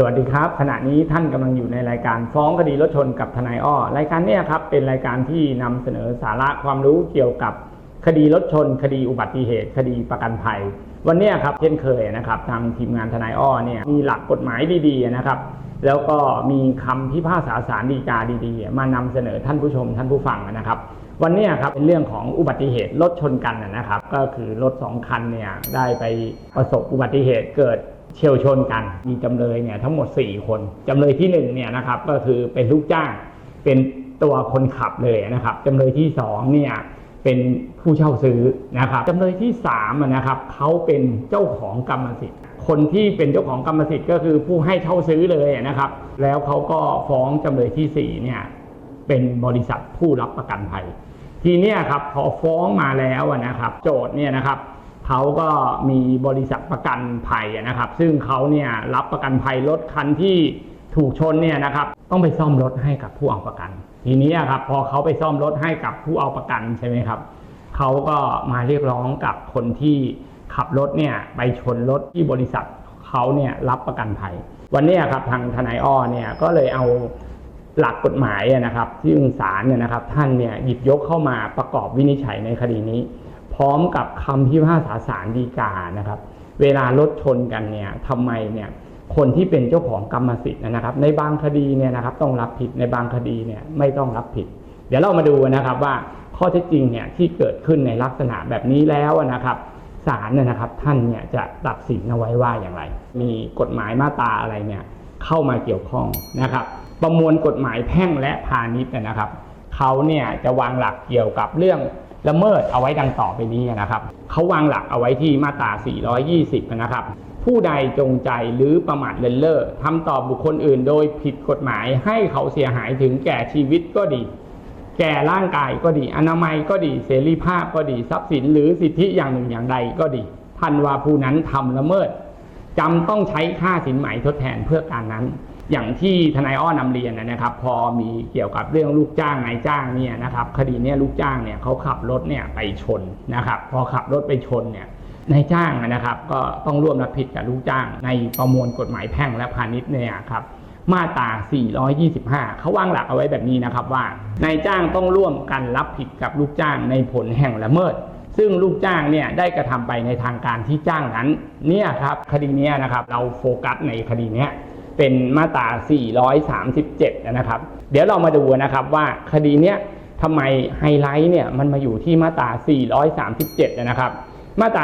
สวัสดีครับ ขณะนี้ท่านกำลังอยู่ในรายการฟ้องคดีรถชนกับทนายอ้อรายการนี้ครับเป็นรายการที่นำเสนอสาระความรู้เกี่ยวกับคดีรถชน คดีอุบัติเหตุ คดีประกันภัย วันนี้ครับเช่นเคยนะครับทางทีมงานทนายอ้อเนี่ยมีหลักกฎหมายดีๆนะครับ แล้วก็มีคำพิพากษาศาลฎีกาดีๆ มานำเสนอท่านผู้ชมท่านผู้ฟังนะครับวันนี้ครับเป็นเรื่องของอุบัติเหตุรถชนกันนะครับ ก็คือรถสองคันเนี่ยได้ไปประสบอุบัติเหตุเกิด เฉียวชนกัน มีจำเลยเนี่ยทั้งหมด 4 คน จำเลยที่1เนี่ยนะครับก็คือเป็นลูกจ้างเป็นตัวคนขับเลยนะครับจำเลยที่2เนี่ยเป็นผู้เช่าซื้อนะครับจำเลยที่3นะครับเขาเป็นเจ้าของกรรมสิทธิ์ คนที่เป็นเจ้าของกรรมสิทธิ์ก็คือผู้ให้เช่าซื้อเลยนะครับ แล้วเขาก็ฟ้องจำเลยที่4เนี่ยเป็นบริษัทผู้รับประกันภัย ทีนี้ครับพอฟ้องมาแล้วนะครับ โจทย์เนี่ยนะครับ เขาก็มีบริษัทประกันภัยนะครับ ซึ่งเขาเนี่ยรับประกันภัยรถคันที่ถูกชนเนี่ยนะครับ ต้องไปซ่อมรถให้กับผู้เอาประกัน ทีนี้ครับพอเขาไปซ่อมรถให้กับผู้เอาประกันใช่ไหมครับเขาก็มาเรียกร้องกับคนที่ขับรถเนี่ยไปชนรถที่บริษัทเขาเนี่ยรับประกันภัย วันนี้ครับทางทนายอ้อเนี่ยก็เลยเอาหลักกฎหมายนะครับ ที่ศาลเนี่ยนะครับ ท่านเนี่ยหยิบยกเข้ามาประกอบวินิจฉัยในคดีนี้ พร้อมกับคำพิพากษาศาลฎีกานะครับ เวลารถชนกันเนี่ยทำไมเนี่ยคนที่เป็นเจ้าของกรรมสิทธิ์นะครับ ในบางคดีเนี่ยนะครับต้องรับผิดในบางคดีเนี่ยไม่ต้องรับผิด เดี๋ยวเรามาดูนะครับว่าข้อเท็จจริงเนี่ยที่เกิดขึ้นในลักษณะแบบนี้แล้วนะครับศาลเนี่ยนะครับท่านเนี่ยจะตัดสินเอาไว้ว่าอย่างไร มีกฎหมายมาตราอะไรเนี่ยเข้ามาเกี่ยวข้องนะครับ ประมวลกฎหมายแพ่งและพาณิชย์นะครับเขาเนี่ยจะวางหลักเกี่ยวกับเรื่อง ละเมิดเอาไว้ดังต่อไปนี้นะครับเขาวางหลักเอาไว้ที่มาตรา 420 นะครับ ผู้ใดจงใจหรือประมาทเลินเล่อทำต่อบุคคลอื่น โดยผิดกฎหมายให้เขาเสียหายถึงแก่ชีวิตก็ดี แก่ร่างกายก็ดี อนามัยก็ดีเสรีภาพก็ดีทรัพย์สินหรือสิทธิอย่างหนึ่งอย่างใดก็ดีท่านว่าผู้นั้นทำละเมิดจำต้องใช้ค่าสินไหมทดแทนเพื่อการนั้น อย่างที่ทนายอ้อนำเรียนนะครับ พอมีเกี่ยวกับเรื่องลูกจ้างนายจ้างเนี่ยนะครับ คดีเนี้ยลูกจ้างเนี่ยเขาขับรถเนี่ยไปชนนะครับ พอขับรถไปชนเนี่ยนายจ้างนะครับ ก็ต้องร่วมรับผิดกับลูกจ้าง ในประมวลกฎหมายแพ่งและพาณิชย์เนี่ยครับมาตรา 425 เขาวางหลักเอาไว้แบบนี้นะครับว่านายจ้างต้องร่วมกันรับผิดกับลูกจ้างในผลแห่งละเมิด ซึ่งลูกจ้างเนี่ยได้กระทำไปในทางการที่จ้างนั้นเนี่ยครับคดีเนี้ยนะครับเราโฟกัสในคดีเนี้ย เป็นมาตรา 437 นะครับ เดี๋ยวเรามาดูนะครับว่าคดีเนี้ยทำไมไฮไลท์เนี่ยมันมาอยู่ที่มาตรา 437 นะครับ มาตรา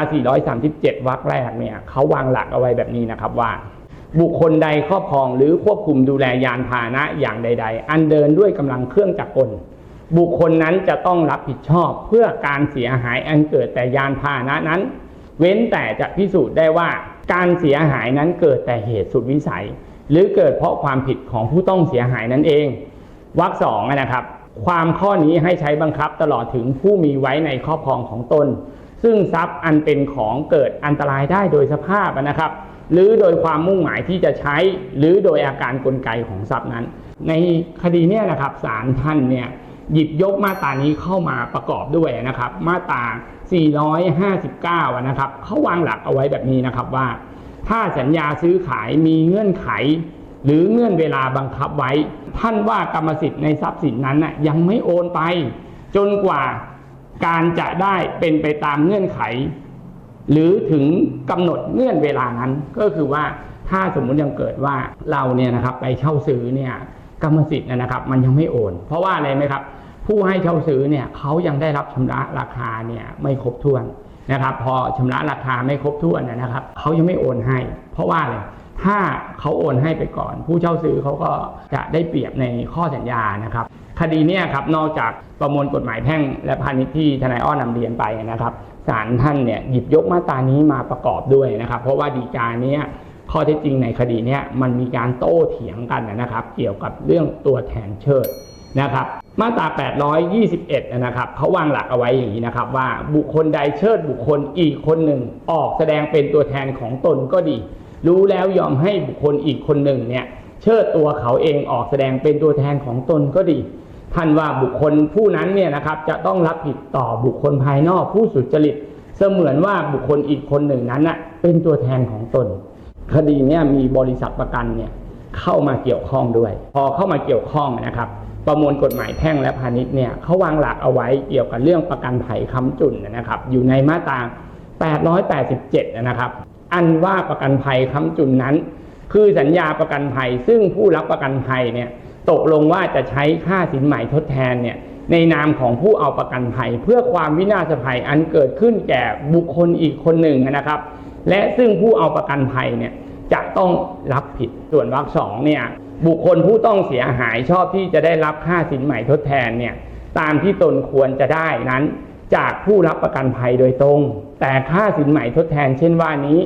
437 วรรคแรกเนี่ยเขาวางหลักเอาไว้แบบนี้นะครับว่า บุคคลใดครอบครองหรือควบคุมดูแลยานพาหนะอย่างใด ๆ อันเดินด้วยกำลังเครื่องจักรกล บุคคลนั้นจะต้องรับผิดชอบเพื่อการเสียหายอันเกิดแต่ยานพาหนะนั้น เว้นแต่จะพิสูจน์ได้ว่าการเสียหายนั้นเกิดแต่เหตุสุดวิสัย หรือเกิดเพราะความผิดของผู้ต้องเสียหายนั่นเองวรรคสองนะครับ ความข้อนี้ให้ใช้บังคับตลอดถึงผู้มีไว้ในครอบครองของตน ซึ่งทรัพย์อันเป็นของเกิดอันตรายได้โดยสภาพนะครับ หรือโดยความมุ่งหมายที่จะใช้ หรือโดยอาการกลไกของทรัพย์นั้น ในคดีเนี้นะครับศาลท่านเนี่ยหยิบยกมาตรานี้เข้ามาประกอบด้วยนะครับ มาตรา 459 นะครับเขาวางหลักเอาไว้แบบนี้นะครับว่า ถ้าสัญญาซื้อขายมีเงื่อนไข หรือเงื่อนเวลาบังคับไว้ ท่านว่ากรรมสิทธิ์ในทรัพย์สินนั้นนะยังไม่โอนไป จนกว่าการจะได้เป็นไปตามเงื่อนไข หรือถึงกำหนดเงื่อนเวลานั้น ก็คือว่าถ้าสมมุติยังเกิดว่าเราเนี่ยนะครับไปเช่าซื้อเนี่ยกรรมสิทธิ์นยนะครับ มันยังไม่โอน เพราะว่าอะไรไหมครับ ผู้ให้เช่าซื้อเนี่ยเขายังได้รับชำระราคาเนี่ยไม่ครบถ้วน นะครับพอชำระราคาไม่ครบถ้วนนะครับเขายังไม่โอนให้ เพราะว่าอะไรถ้าเขาโอนให้ไปก่อน ผู้เช่าซื้อเขาก็จะได้เปรียบในข้อสัญญานะครับคดีนี้ครับนอกจากประมวลกฎหมายแพ่งและพาณิชย์ที่ทนายอ้อนำเรียนไปนะครับศาลท่านเนี่ยหยิบยกมาตรานี้มาประกอบด้วยนะครับ เพราะว่าดีกาเนี้ยข้อเท็จจริงในคดีนี้มันมีการโต้เถียงกันนะครับ เกี่ยวกับเรื่องตัวแทนเชิด นะครับมาตรา 821 นะครับเขาวางหลักเอาไว้อย่างนี้นะครับ ว่าบุคคลใดเชิดบุคคลอีกคนหนึ่งออกแสดงเป็นตัวแทนของตนก็ดี รู้แล้วยอมให้บุคคลอีกคนหนึ่งเนี่ยเชิดตัวเขาเองออกแสดงเป็นตัวแทนของตนก็ดี ท่านว่าบุคคลผู้นั้นเนี่ยนะครับจะต้องรับผิดต่อบุคคลภายนอกผู้สุจริต เสมือนว่าบุคคลอีกคนหนึ่งนั้นน่ะเป็นตัวแทนของตน คดีเนี่ยมีบริษัทประกันเนี่ยเข้ามาเกี่ยวข้องด้วย พอเข้ามาเกี่ยวข้องนะครับ ประมวลกฎหมายแพ่งและพาณิชย์เนี่ยเขาวางหลักเอาไว้เกี่ยวกับเรื่องประกันภัยค้ำจุนนะครับ อยู่ในมาตรา 887 นะครับ อันว่าประกันภัยค้ำจุนนั้น คือสัญญาประกันภัยซึ่งผู้รับประกันภัยเนี่ยตกลงว่าจะใช้ค่าสินใหม่ทดแทนเนี่ยในนามของผู้เอาประกันภัย เพื่อความวินาศภัยอันเกิดขึ้นแก่บุคคลอีกคนหนึ่งนะครับ และซึ่งผู้เอาประกันภัยเนี่ยจะต้องรับผิดส่วนวรรคสองเนี่ย บุคคลผู้ต้องเสียหายชอบที่จะได้รับค่าสินใหม่ทดแทนเนี่ยตามที่ตนควรจะได้นั้น จากผู้รับประกันภัยโดยตรง แต่ค่าสินใหม่ทดแทน เช่นว่านี้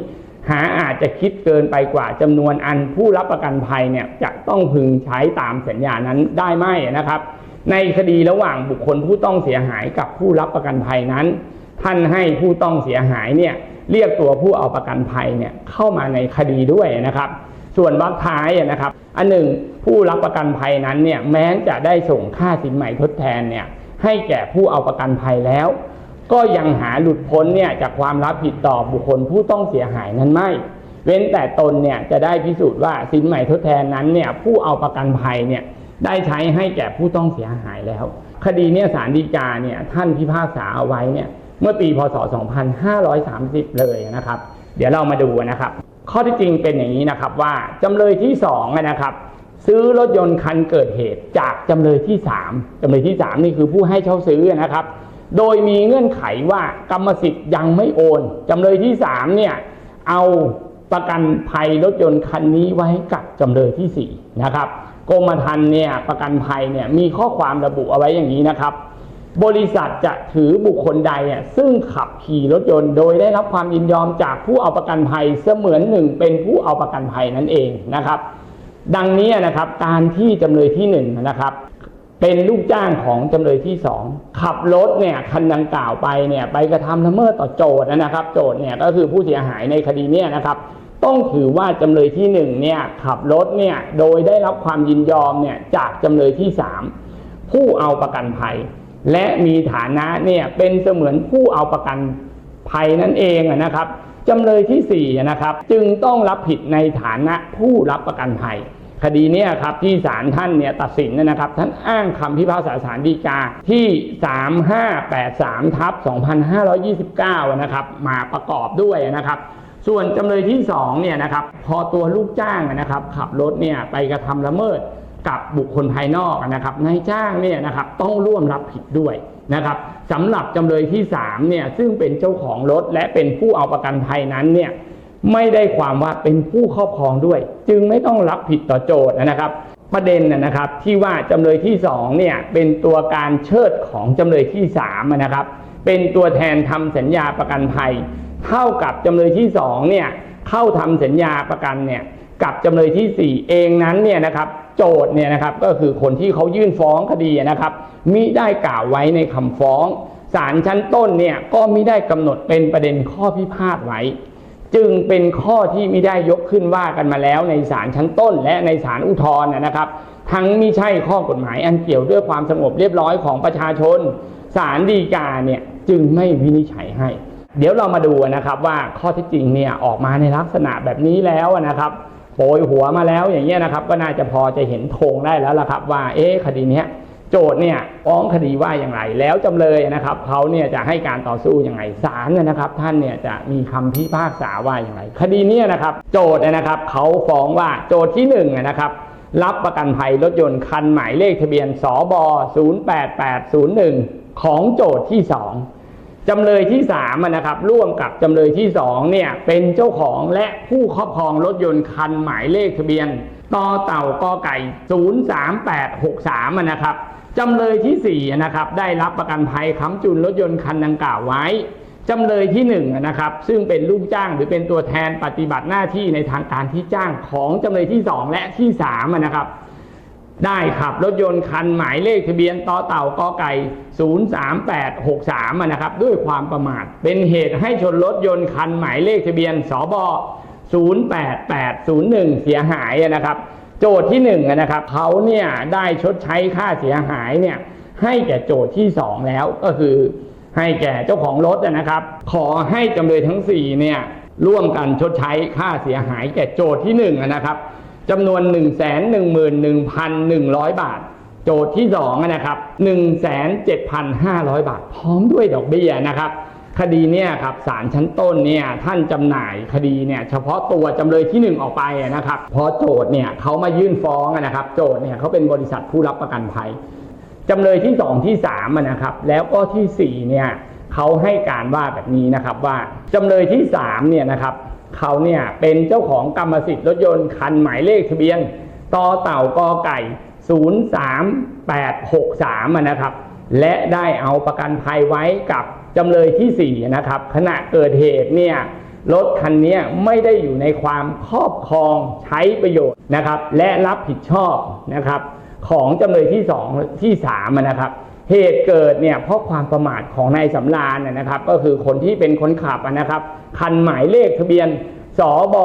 หาอาจจะคิดเกินไปกว่าจำนวนอันผู้รับประกันภัยเนี่ยจะต้องพึงใช้ตามสัญญานั้นได้ไหมนะครับ ในคดีระหว่างบุคคลผู้ต้องเสียหายกับผู้รับประกันภัยนั้น ท่านให้ผู้ต้องเสียหายเนี่ยเรียกตัวผู้เอาประกันภัยเนี่ยเข้ามาในคดีด้วยนะครับ ส่วนวรรคท้ายนะครับ อันหนึ่งผู้รับประกันภัยนั้นเนี่ยแม้จะได้ส่งค่าสินใหม่ทดแทนเนี่ยให้แก่ผู้เอาประกันภัยแล้ว ก็ยังหาหลุดพ้นเนี่ยจากความรับผิดต่อบุคคลผู้ต้องเสียหายนั้นไม่ เว้นแต่ตนเนี่ยจะได้พิสูจน์ว่าสินใหม่ทดแทนนั้นเนี่ยผู้เอาประกันภัยเนี่ยได้ใช้ให้แก่ผู้ต้องเสียหายแล้ว คดีเนี่ยสารดีกาเนี่ยท่านพิพากษาเอาไว้เนี่ยเมื่อปีพศ 2530 เลยนะครับ เดี๋ยวเรามาดูนะครับ ข้อที่จริงเป็นอย่างนี้นะครับว่าจำเลยที่2นะครับ ซื้อรถยนต์คันเกิดเหตุจากจำเลยที่ 3จำเลยที่ 3 นี่คือผู้ให้เช่าซื้อนะครับ โดยมีเงื่อนไขว่ากรรมสิทธิ์ยังไม่โอนจำเลยที่3เนี่ยเอาประกันภัยรถยนต์คันนี้ไว้กับจำเลยที่4นะครับกรมธรรม์เนี่ยประกันภัยเนี่ยมีข้อความระบุเอาไว้อย่างนี้นะครับ บริษัทจะถือบุคคลใดอะซึ่งขับขี่รถยนต์ โดยได้รับความยินยอมจากผู้เอาประกันภัยเสมือนหนึ่งเป็นผู้เอาประกันภัยนั่นเองนะครับ ดังนี้นะครับการที่จำเลยที่หนึ่งนะครับเป็นลูกจ้างของจำเลยที่สองขับรถเนี่ยคันดังกล่าวไปเนี่ยไปกระทำละเมิดต่อโจทย์นะครับ โจทย์เนี่ยก็คือผู้เสียหายในคดีเนี่ยนะครับ ต้องถือว่าจำเลยที่หนึ่งเนี่ยขับรถเนี่ยโดยได้รับความยินยอมเนี่ยจากจำเลยที่สามผู้เอาประกันภัย และมีฐานะเนี่ยเป็นเสมือนผู้เอาประกันภัยนั่นเองนะครับจำเลยที่สี่นะครับจึงต้องรับผิดในฐานะผู้รับประกันภัย คดีนี้ครับที่ศาลท่านเนี่ยตัดสินนยนะครับ ท่านอ้างคำพิพากษาศาลฎีกาที่ 3583ทับ2529 นะครับมาประกอบด้วยนะครับส่วนจำเลยที่2เนี่ยนะครับพอตัวลูกจ้างนะครับขับรถเนี่ยไปกระทำละเมิด กับบุคคลภายนอกนะครับนายจ้างเนี่ยนะครับต้องร่วมรับผิดด้วยนะครับสำหรับจำเลยที่3เนี่ยซึ่งเป็นเจ้าของรถและเป็นผู้เอาประกันภัยนั้นเนี่ยไม่ได้ความว่าเป็นผู้ครอบครองด้วย จึงไม่ต้องรับผิดต่อโจทย์นะครับ ประเด็นนะครับที่ว่าจำเลยที่2เนี่ยเป็นตัวการเชิดของจำเลยที่3นะครับเป็นตัวแทนทำสัญญาประกันภัย เท่ากับจำเลยที่2เนี่ยเข้าทำสัญญาประกันเนี่ยกับจำเลยที่ 4 เองนั้นเนี่ยนะครับ โจทย์เนี่ยนะครับก็คือคนที่เขายื่นฟ้องคดีนะครับมิได้กล่าวไว้ในคำฟ้องศาลชั้นต้นเนี่ยก็มิได้กำหนดเป็นประเด็นข้อพิพาทไว้ จึงเป็นข้อที่ม่ได้ยกขึ้นว่ากันมาแล้วในศาลชั้นต้น และในศาลอุทธรณ์นะครับ ทั้งม่ใช่ข้อกฎหมายอันเกี่ยวด้วยความสงบเรียบร้อยของประชาชนศาลฎีกาเนี่ยจึงไม่วินิจฉัยให้ เดี๋ยวเรามาดูนะครับว่าข้อที่จริงเนี่ยออกมาในลักษณะแบบนี้แล้วนะครับ โปยหัวมาแล้วอย่างเงี้ยนะครับ ก็น่าจะพอจะเห็นธงได้แล้วล่ะครับ ว่าเอ๊ะคดีเนี้ยโจทย์เนี่ยฟ้องคดีว่าอย่างไรแล้วจำเลยนะครับเขาเนี่ยจะให้การต่อสู้อย่างไรศาลเนยนะครับ ท่านเนี่ยจะมีคำพิพากษาว่าอย่างไร คดีเนี้นะครับ โจทย์นะครับเขาฟ้องว่าโจทย์ที่หนึ่งนะครับรับประกันภัยรถยนต์คันหมายเลขทะเบียนสบ08801 ของโจทย์ที่สอง จำเลยที่3อะนะครับร่วมกับจำเลยที่2เนี่ยเป็นเจ้าของและผู้ครอบครองรถยนต์คันหมายเลขทะเบียนต่อเต่ากอไก่ 03863นะครับจำเลยที่4นะครับได้รับประกันภัยค้ำจุนรถยนต์คันดังกล่าวไว้จำเลยที่1นะครับซึ่งเป็นลูกจ้างหรือเป็นตัวแทนปฏิบัติหน้าที่ในทางการที่จ้างของจำเลยที่ 2 และที่3นะครับ ได้ขับรถยนต์คันหมายเลขทะเบียนต่อเต่ากอไก่ 03863นะครับด้วยความประมาท เป็นเหตุให้ชนรถยนต์คันหมายเลขทะเบียนสบ08801 เสียหายนะครับ โจทย์ที่1นะครับเขาเนี่ยได้ชดใช้ค่าเสียหายเนี่ยให้แก่โจทย์ที่ 2 แล้วก็คือให้แก่เจ้าของรถนะครับ ขอให้จำเลยทั้ง4เนี่ยร่วมกันชดใช้ค่าเสียหายแก่โจทย์ที่1นะครับ จำนวน 1 1 1 1 1 0 0 บาท โจทย์ที่2อะนะครับ 1,7,500 บาท พร้อมด้วยดอกเบี้ยนะครับคดีเนี่ยครับศาลชั้นต้นเนี่ยท่านจำหน่ายคดีเนี่ยเฉพาะตัวจำเลยที่ 1 ออกไปนะครับพราะโจทย์เนี่ยเขามายื่นฟ้องนะครับ โจทย์เนี่ยเขาเป็นบริษัทผู้รับประกันภัยจำเลยที่สองที่สามนะครับ แล้วก็ที่สี่เนี่ยเขาให้การว่าแบบนี้นะครับว่าจำเลยที่สามเนี่ยนะครับ เขาเนี่ยเป็นเจ้าของกรรมสิทธิ์รถยนต์คันหมายเลขทะเบียนต่อเต่ากอไก่ 03863นะครับ และได้เอาประกันภัยไว้กับจำเลยที่สี่นะครับขณะเกิดเหตุเนี่ยรถคันนี้ไม่ได้อยู่ในความครอบครองใช้ประโยชน์นะครับ และรับผิดชอบนะครับ ของจำเลยที่สองที่สามนะครับ เหตุเกิดเนี่ยเพราะความประมาทของนายสำราญนะนะครับ ก็คือคนที่เป็นคนขับนะครับคันหมายเลขทะเบียนสบ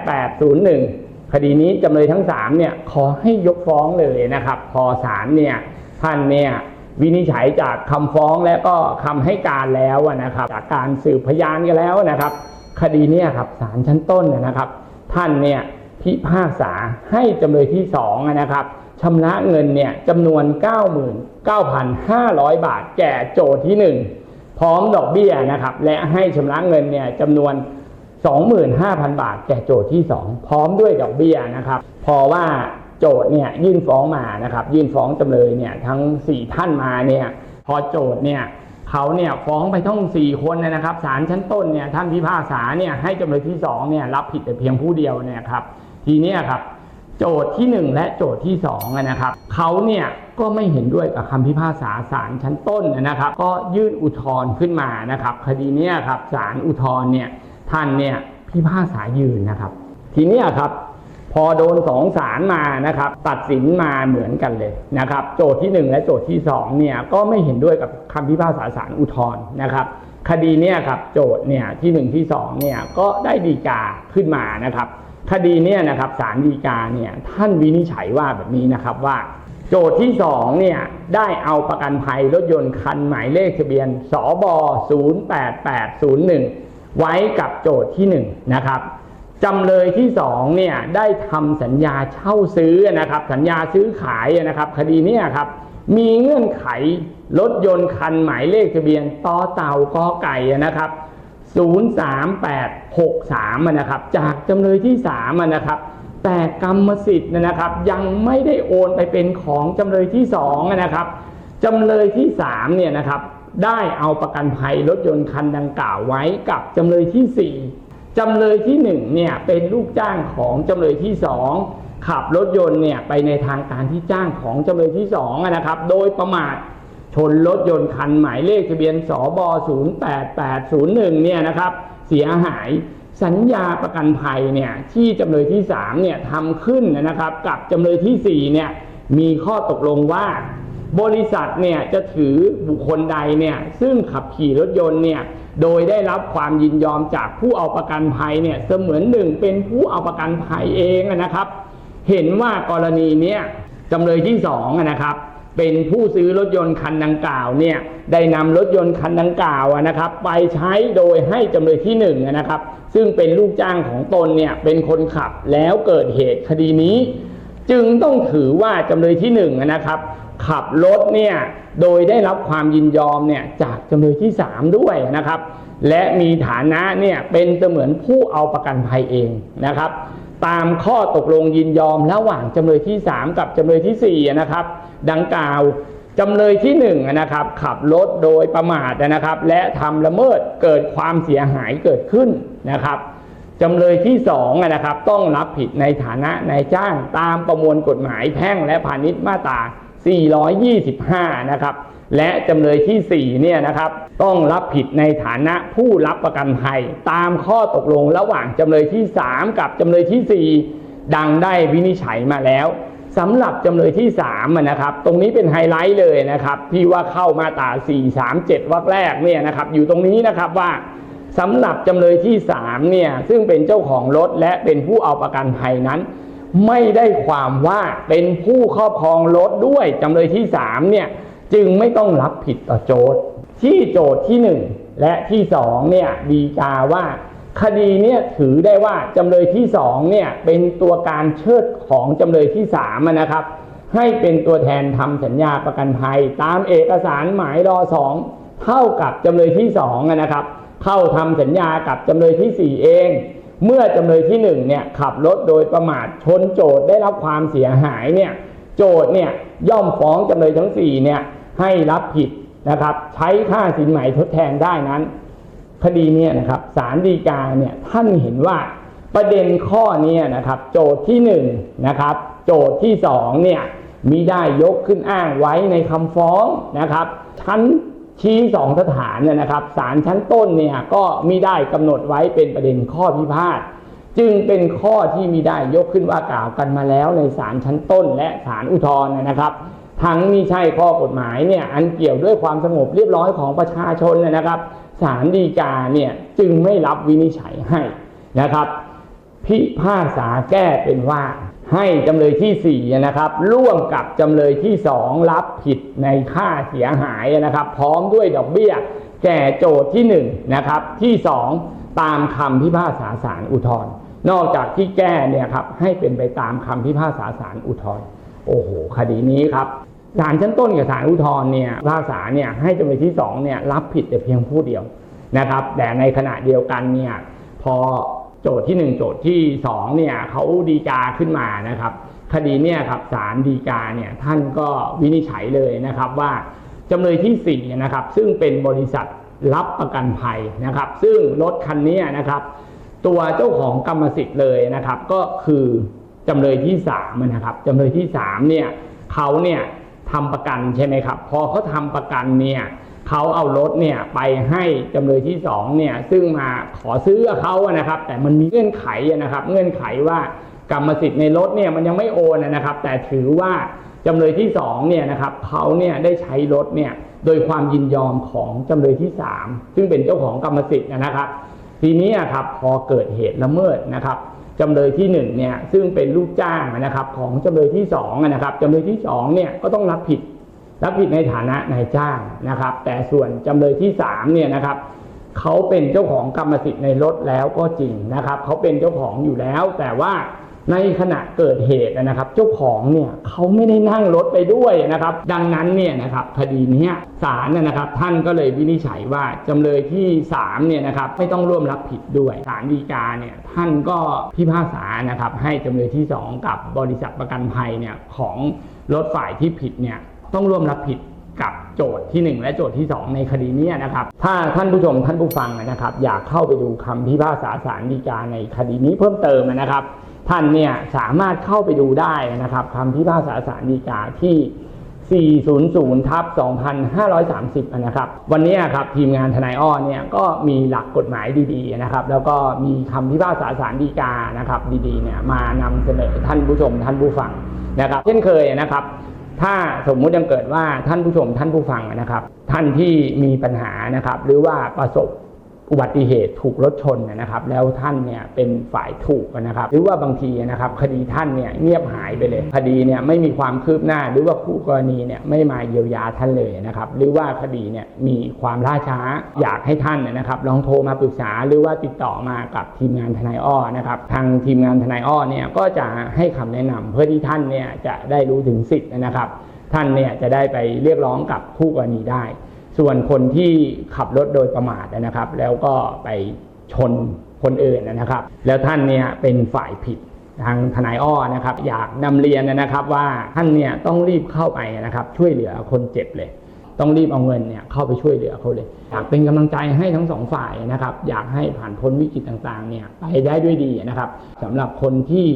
08801 คดีนี้จำเลยทั้ง3เนี่ยขอให้ยกฟ้องเลยนะครับ พอศาลเนี่ยท่านเนี่ยวินิจฉัยจากคำฟ้องและก็คำให้การแล้วนะครับ จากการสืบพยานกันแล้วนะครับ คดีนี่ยครับศาลชั้นต้นนะนะครับ ท่านเนี่ยพิพากษาให้จำเลยที่2อะนะครับ ชำระเงินเนี่ยจำนวน 99,500 บาท แก่โจทย์ที่ 1 พร้อมดอกเบี้ยนะครับและให้ชำระเงินเนี่ยจำนวน 25,000 บาท แก่โจทย์ที่ 2 พร้อมด้วยดอกเบี้ยนะครับ พอว่าโจทย์เนี่ยยื่นฟ้องมานะครับ ยื่นฟ้องจำเลยเนี่ยทั้ง 4 ท่านมาเนี่ยพอโจทย์เนี่ยเขาเนี่ยฟ้องไปทั้ง4 คนนะครับศาลชั้นต้นเนี่ยท่านพิพากษาเนี่ยให้จำเลยที่2เนี่ยรับผิดแต่เพียงผู้เดียวเนี่ยครับทีนี้ครับ โจทย์ที่ 1 และโจทย์ที่2อะนะครับเขาเนี่ยก็ไม่เห็นด้วยกับคำพิพากษาศาลชั้นต้นนะครับ ก็ยื่นอุทธรณ์ขึ้นมานะครับ คดีเนี้ยครับศาลอุทธรณ์เนี่ยท่านเนี่ยพิพากษายืนนะครับ ทีเนี้ยครับพอโดนสองศาลมานะครับ ตัดสินมาเหมือนกันเลยนะครับ โจทย์ที่ 1 และโจทย์ที่2เนี่ยก็ไม่เห็นด้วยกับคำพิพากษาศาลอุทธรณ์นะครับ คดีเนี่ยครับโจทย์เนี่ยที่ 1 ที่2เนี่ยก็ได้ดีกาขึ้นมานะครับ คดีเนี่ยนะครับศาลฎีกาเนี่ยท่านวินิจฉัยว่าแบบนี้นะครับว่า โจทย์ที่2เนี่ยได้เอาประกันภัยรถยนต์คันหมายเลขทะเบียนสบ08801 ไว้กับโจทย์ที่1นะครับจำเลยที่2เนี่ยได้ทำสัญญาเช่าซื้อนะครับสัญญาซื้อขายนะครับ คดีเนี้ครับมีเงื่อนไขรถยนต์คันหมายเลขทะเบียนต่อเต่ากอไก่นะครับ 03863นะครับจากจำเลยที่3นะครับแต่กรรมสิทธิ์นะครับยังไม่ได้โอนไปเป็นของจำเลยที่2อะนะครับจำเลยที่3เนี่ยนะครับได้เอาประกันภัยรถยนต์คันดังกล่าวไว้กับจำเลยที่ 4จำเลยที่1เนี่ยเป็นลูกจ้างของจำเลยที่ 2 ขับรถยนต์เนี่ยไปในทางการที่จ้างของจำเลยที่2อะนะครับโดยประมาท ชนรถยนต์คันหมายเลขทะเบียนสบ08801เนี่ยนะครับเสียหายสัญญาประกันภัยเนี่ยที่จำเลยที่3เนี่ยทำขึ้นนะครับกับจำเลยที่4เนี่ยมีข้อตกลงว่า บริษัทเนี่ยจะถือบุคคลใดเนี่ยซึ่งขับขี่รถยนต์เนี่ยโดยได้รับความยินยอมจากผู้เอาประกันภัยเนี่ยเสมือนหนึ่งเป็นผู้เอาประกันภัยเองนะครับ เห็นว่ากรณีเนี้ยจำเลยที่สองนะครับ เป็นผู้ซื้อรถยนต์คันดังกล่าวเนี่ยได้นำรถยนต์คันดังกล่าวอะนะครับ ไปใช้โดยให้จำเลยที่หนึ่งอะนะครับ ซึ่งเป็นลูกจ้างของตนเนี่ยเป็นคนขับแล้วเกิดเหตุคดีนี้ จึงต้องถือว่าจำเลยที่หนึ่งอะนะครับ ขับรถเนี่ยโดยได้รับความยินยอมเนี่ยจากจำเลยที่สามด้วยนะครับ และมีฐานะเนี่ยเป็นเสมือนผู้เอาประกันภัยเองนะครับ ตามข้อตกลงยินยอมระหว่างจำเลยที่ 3 กับจำเลยที่4นะครับดังกล่าวจำเลยที่1นะครับขับรถโดยประมาทนะครับ และทำละเมิดเกิดความเสียหายเกิดขึ้นนะครับจำเลยที่2นะครับต้องรับผิดในฐานะนายจ้างตามประมวลกฎหมายแพ่งและพาณิชย์มาตรา 425 นะครับ และจำเลยที่ 4 เนี่ยนะครับ ต้องรับผิดในฐานะผู้รับประกันภัย ตามข้อตกลงระหว่างจำเลยที่ 3 กับจำเลยที่ 4 ดังได้วินิจฉัยมาแล้วสำหรับจำเลยที่3นะครับ ตรงนี้เป็นไฮไลท์เลยนะครับ ที่ว่าเข้ามาตรา4 3 7วรรคแรกเนี่ยนะครับ อยู่ตรงนี้นะครับว่าสำหรับจำเลยที่3เนี่ยซึ่งเป็นเจ้าของรถและเป็นผู้เอาประกันภัยนั้น ไม่ได้ความว่าเป็นผู้ครอบครองรถด้วยจำเลยที่3เนี่ยจึงไม่ต้องรับผิดต่อโจทย์ที่โจทย์ที่ 1 และที่2เนี่ยดีกาว่า คดีเนี่ยถือได้ว่าจำเลยที่2เนี่ยเป็นตัวการเชิดของจำเลยที่3นะครับ ให้เป็นตัวแทนทำสัญญาประกันภัย ตามเอกสารหมายรอ2เท่ากับจำเลยที่2อะนะครับ เข้าทำสัญญากับจำเลยที่ 4 เอง เมื่อจำเลยที่1เนี่ยขับรถโดยประมาทชนโจทย์ได้รับความเสียหายเนี่ยโจทย์เนี่ยย่อมฟ้องจำเลยทั้ง4เนี่ยให้รับผิดนะครับใช้ค่าสินไหมทดแทนได้นั้น คดีเนี่ยนะครับศาลฎีกาเนี่ยท่านเห็นว่าประเด็นข้อเนี้นะครับ โจทย์ที่หนึ่งนะครับโจทย์ที่สองเนี่ยมิได้ยกขึ้นอ้างไว้ในคำฟ้องนะครับชั้น ชี้สองสถานเนี่ยนะครับศาลชั้นต้นเนี่ยก็มิได้กำหนดไว้เป็นประเด็นข้อพิพาทจึงเป็นข้อที่มิได้ยกขึ้นว่ากล่าวกันมาแล้วในศาลชั้นต้น และศาลอุทธรณ์นะครับ ทั้งมิใช่ข้อกฎหมายเนี่ยอันเกี่ยวด้วยความสงบเรียบร้อยของประชาชนนะครับศาลฎีกาเนี่ยจึงไม่รับวินิจฉัยให้นะครับ พิพากษาแก้เป็นว่า ให้จำเลยที่4นะครับ ร่วมกับจำเลยที่2รับผิดในค่าเสียหายนะครับ พร้อมด้วยดอกเบี้ย แก่โจทย์ที่1นะครับ ที่2ตามคำพิพากษาศาลอุทธรณ์นอกจากที่แก้เนี่ยครับให้เป็นไปตามคำพิพากษาศาลอุทธรณ์โอ้โหคดีนี้ครับศาลชั้นต้นกับศาลอุทธรณ์เนี่ยพิพากษาเนี่ยให้จำเลยที่2เนี่ยรับผิดแต่เพียงผู้เดียวนะครับ แต่ในขณะเดียวกันเนี่ยพอ โจทย์ที่ 1 โจทย์ที่2เนี่ยเขาดีกาขึ้นมานะครับ คดีเนี่ยครับศาลดีกาเนี่ยท่านก็วินิจฉัยเลยนะครับว่าจำเลยที่4นะครับซึ่งเป็นบริษัทรับประกันภัยนะครับ ซึ่งรถคันนี้นะครับ ตัวเจ้าของกรรมสิทธิ์เลยนะครับ ก็คือจำเลยที่3นะครับจำเลยที่3เนี่ยเขาเนี่ยทำประกันใช่ไหมครับ พอเขาทำประกันเนี่ย เขาเอารถเนี่ยไปให้จำเลยที่2เนี่ยซึ่งมาขอซื้อเขาอะนะครับ แต่มันมีเงื่อนไขอะนะครับ เงื่อนไขว่ากรรมสิทธิ์ในรถเนี่ยมันยังไม่โอนนะครับ แต่ถือว่าจำเลยที่2เนี่ยนะครับเขาเนี่ยได้ใช้รถเนี่ยโดยความยินยอมของจำเลยที่3ซึ่งเป็นเจ้าของกรรมสิทธิ์นะครับ ทีนี้อะครับพอเกิดเหตุละเมิดนะครับจำเลยที่หนึ่งเนี่ยซึ่งเป็นลูกจ้างนะครับของจำเลยที่สองนะครับจำเลยที่สองเนี่ยก็ต้องรับผิด รับผิดในฐานะนายจ้างนะครับ แต่ส่วนจำเลยที่สามเนี่ยนะครับเขาเป็นเจ้าของกรรมสิทธิ์ในรถแล้วก็จริงนะครับเขาเป็นเจ้าของอยู่แล้ว แต่ว่าในขณะเกิดเหตุนะครับ เจ้าของเนี่ยเขาไม่ได้นั่งรถไปด้วยนะครับ ดังนั้นเนี่ยนะครับคดีนี้ศาลเนยนะครับ ท่านก็เลยวินิจฉัยว่าจำเลยที่3เนี่ยนะครับไม่ต้องร่วมรับผิดด้วยศาลฎีกาเนี่ยท่านก็พิพากษานะครับ ให้จำเลยที่ 2 กับบริษัทประกันภัยเนี่ยของรถฝ่ายที่ผิดเนี่ย ต้องร่วมรับผิดกับโจทย์ที่ 1 และโจทย์ที่ 2 ในคดีนี้นะครับ ถ้าท่านผู้ชมท่านผู้ฟังนะครับ อยากเข้าไปดูคำพิพากษาศาลฎีกาในคดีนี้เพิ่มเติมนะครับ ท่านเนี่ยสามารถเข้าไปดูได้นะครับคำพิพากษาศาลฎีกาที่400ทับ2530 นะครับ วันนี้ครับทีมงานทนายอ้อเนี่ยก็มีหลักกฎหมายดีๆนะครับ แล้วก็มีคำพิพากษาศาลฎีกานะครับดีๆเนี่ยมานำเสนอท่านผู้ชมท่านผู้ฟังนะครับ เช่นเคยนะครับ ถ้าสมมุติยังเกิดว่าท่านผู้ชมท่านผู้ฟังนะครับ ท่านที่มีปัญหานะครับ หรือว่าประสบ อุบัติเหตุถูกรถชนนะครับ แล้วท่านเนี่ยเป็นฝ่ายถูกนะครับ หรือว่าบางทีนะครับ คดีท่านเนี่ยเงียบหายไปเลย คดีเนี่ยไม่มีความคืบหน้าหรือว่าคู่กรณีเนี่ยไม่มาเยียวยาท่านเลยนะครับ หรือว่าคดีเนี่ยมีความล่าช้าอยากให้ท่านนะครับ ลองโทรมาปรึกษาหรือว่าติดต่อมากับทีมงานทนายอ้อนะครับ ทางทีมงานทนายอ้อเนี่ยก็จะให้คำแนะนำเพื่อที่ท่านเนี่ยจะได้รู้ถึงสิทธิ์นะครับ ท่านเนี่ยจะได้ไปเรียกร้องกับคู่กรณีได้ ส่วนคนที่ขับรถโดยประมาทนะครับ แล้วก็ไปชนคนอื่นนะครับ แล้วท่านเนี่ยเป็นฝ่ายผิดทางทนายอ้อนะครับ อยากนำเรียนนะครับว่าท่านเนี่ยต้องรีบเข้าไปนะครับ ช่วยเหลือคนเจ็บเลย ต้องรีบเอาเงินเนี่ยเข้าไปช่วยเหลือเขาเลย อยากเป็นกำลังใจให้ทั้งสองฝ่ายนะครับ อยากให้ผ่านพ้นวิกฤตต่างๆเนี่ยไปได้ด้วยดีนะครับสำหรับคนที่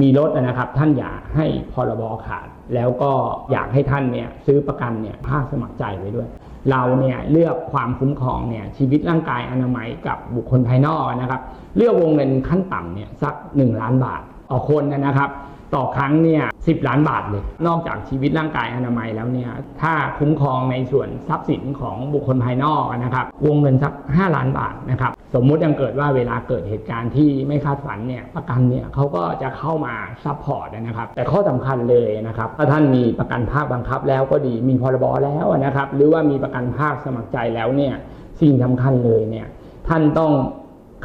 มีรถนะครับ ท่านอย่าให้พรบขาด แล้วก็อยากให้ท่านเนี่ยซื้อประกันเนี่ยภาคสมัครใจไว้ด้วย เราเนี่ยเลือกความคุ้มครองเนี่ยชีวิตร่างกายอนามัยกับบุคคลภายนอกนะครับ เลือกวงเงินขั้นต่ำเนี่ยสัก 1 ล้านบาทต่อคนนะครับ ต่อครั้งเนี่ยสิล้านบาทเลย นอกจากชีวิตร่างกายอนามัยแล้วเนี่ยถ้าคุ้มครองในส่วนทรัพย์สินของบุคคลภายนอกนะครับวงเงินสัก 5 ล้านบาทนะครับสมมุติยังเกิดว่าเวลาเกิดเหตุการณ์ที่ไม่คาดฝันเนี่ยประกันเนี่ยเขาก็จะเข้ามาซัพพอร์ตนะครับแต่ข้อสำคัญเลยนะครับถ้าท่านมีประกันภาคบังคับแล้วก็ดีมีพรบแล้วนะครับหรือว่ามีประกันภาคสมัครใจแล้วเนี่ยสิ่งสำคัญเลยเนี่ยท่านต้อง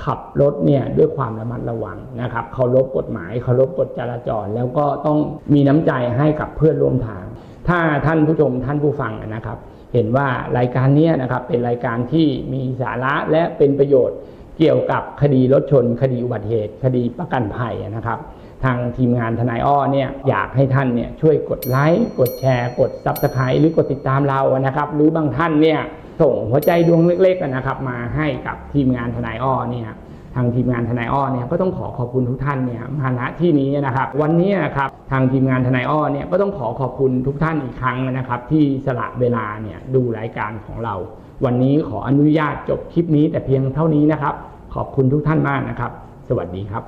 ขับรถเนี่ยด้วยความระมัดระวังนะครับเคารพกฎหมายเคารพกฎจราจร แล้วก็ต้องมีน้ำใจให้กับเพื่อนร่วมทาง ถ้าท่านผู้ชมท่านผู้ฟังนะครับ เห็นว่ารายการนี้นะครับเป็นรายการที่มีสาระและเป็นประโยชน์เกี่ยวกับคดีรถชน คดีอุบัติเหตุ คดีประกันภัยนะครับ ทางทีมงานทนายอ้อเนี่ยอยากให้ท่านเนี่ยช่วยกดไลค์กดแชร์ กดซับสไครต์หรือกดติดตามเรานะครับ หรือบางท่านเนี่ย ส่งหัวใจดวงเล็กๆนะครับมาให้กับทีมงานทนายอ้อเนี่ยทางทีมงานทนายอ้อเนี่ยก็ต้องขอขอบคุณทุกท่านเนี่ยมาณที่นี้นะครับ วันนี้นะครับทางทีมงานทนายอ้อเนี่ยก็ต้องขอขอบคุณทุกท่านอีกครั้งนะครับ ที่สละเวลาเนี่ยดูรายการของเรา วันนี้ขออนุญาตจบคลิปนี้แต่เพียงเท่านี้นะครับ ขอบคุณทุกท่านมากนะครับ สวัสดีครับ